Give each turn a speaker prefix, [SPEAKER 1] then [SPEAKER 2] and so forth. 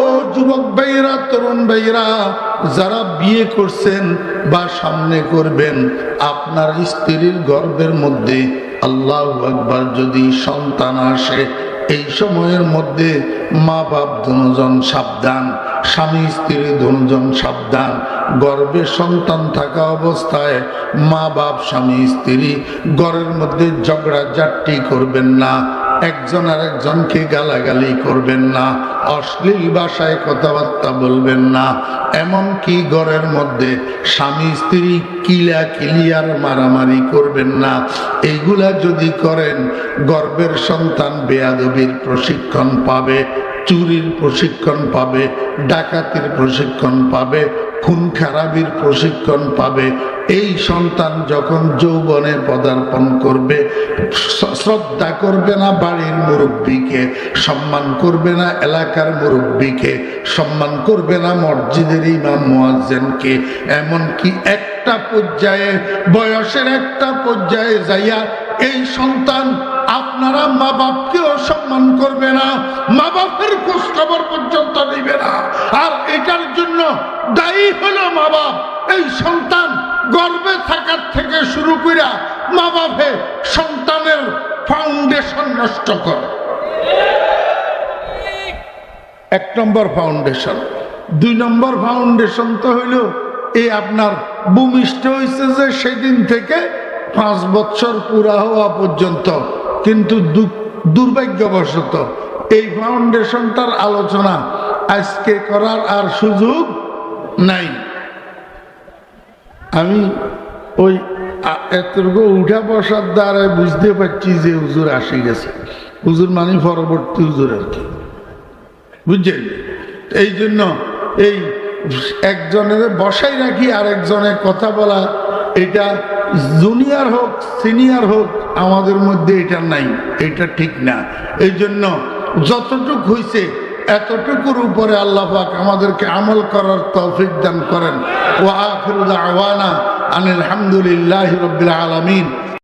[SPEAKER 1] ও যুবক ভাইরা তরুণ ভাইরা যারা বিয়ে করছেন বা সামনে করবেন, আপনার স্ত্রীর গর্ভের মধ্যে আল্লাহ একবার যদি সন্তান আসে, এই সময়ের মধ্যে মা বাপ দুজন সাবধান, স্বামী, স্ত্রী দুজন সাবধান। গর্ভে সন্তান থাকা অবস্থায় মা বাপ স্বামী, স্ত্রী ঘরের মধ্যে ঝগড়া জাট্টি করবেন না। একজন আর একজনকে গালাগালি করবেন না, অশ্লীল ভাষায় কথাবার্তা বলবেন না। এমন কি ঘরের মধ্যে স্বামী, স্ত্রী কিলা কিলিয়ার মারামারি করবেন না। এইগুলা যদি করেন, গর্বের সন্তান বেয়াদবির প্রশিক্ষণ পাবে, চুরির প্রশিক্ষণ পাবে, ডাকাতির প্রশিক্ষণ পাবে, খুন খারাপির প্রশিক্ষণ পাবে এই সন্তান যখন যৌবনে পদার্পণ করবে শ্রদ্ধা করবে না বাড়ির মুরব্বীকে, সম্মান করবে না এলাকার মুরব্বীকে, সম্মান করবে না মসজিদের ইমাম মুয়াজ্জেনকে, এমনকি একটা পর্যায়ে, বয়সের একটা পর্যায়ে যাইয়া এই সন্তান আপনারা মা বাপকেও সম্মান করবে না মা বাপের খোঁজ খবর পর্যন্ত নিবে না। আর এটার জন্য দায়ী হলো মা বাপ এই সন্তান গর্বে থাকার থেকে শুরু করে মা বাপে সন্তানের ফাউন্ডেশন নষ্ট করে। এক নম্বর ফাউন্ডেশন দুই নম্বর ফাউন্ডেশন তো হইল এই আপনার ভূমিষ্ঠ হয়েছে যে সেদিন থেকে পাঁচ বছর পুরা হওয়া পর্যন্ত। কিন্তু দুর্ভাগ্যবশত এই ফাউন্ডেশনটার আলোচনা আজকে করার আর সুযোগ নাই। আমি ওই এতটুকু উঠা বসার দ্বারা বুঝতে পারছি যে হুজুর আসে গেছে। হুজুর মানে পরবর্তী হুজুর আর কি। বুঝছেন? এই জন্য এই একজনের বসাই রাখি আর একজনের কথা বলা, এটা জুনিয়র হোক, সিনিয়র হোক, আমাদের মধ্যে এটা নাই, এটা ঠিক না। এই জন্য যতটুক হয়েছে এতটুকুর উপরে আল্লাহ আমাদেরকে আমল করার তৌফিক দান করেন। ও আখির আওয়ানা আনিল হামদুলিল্লাহ রবিল আলমিন।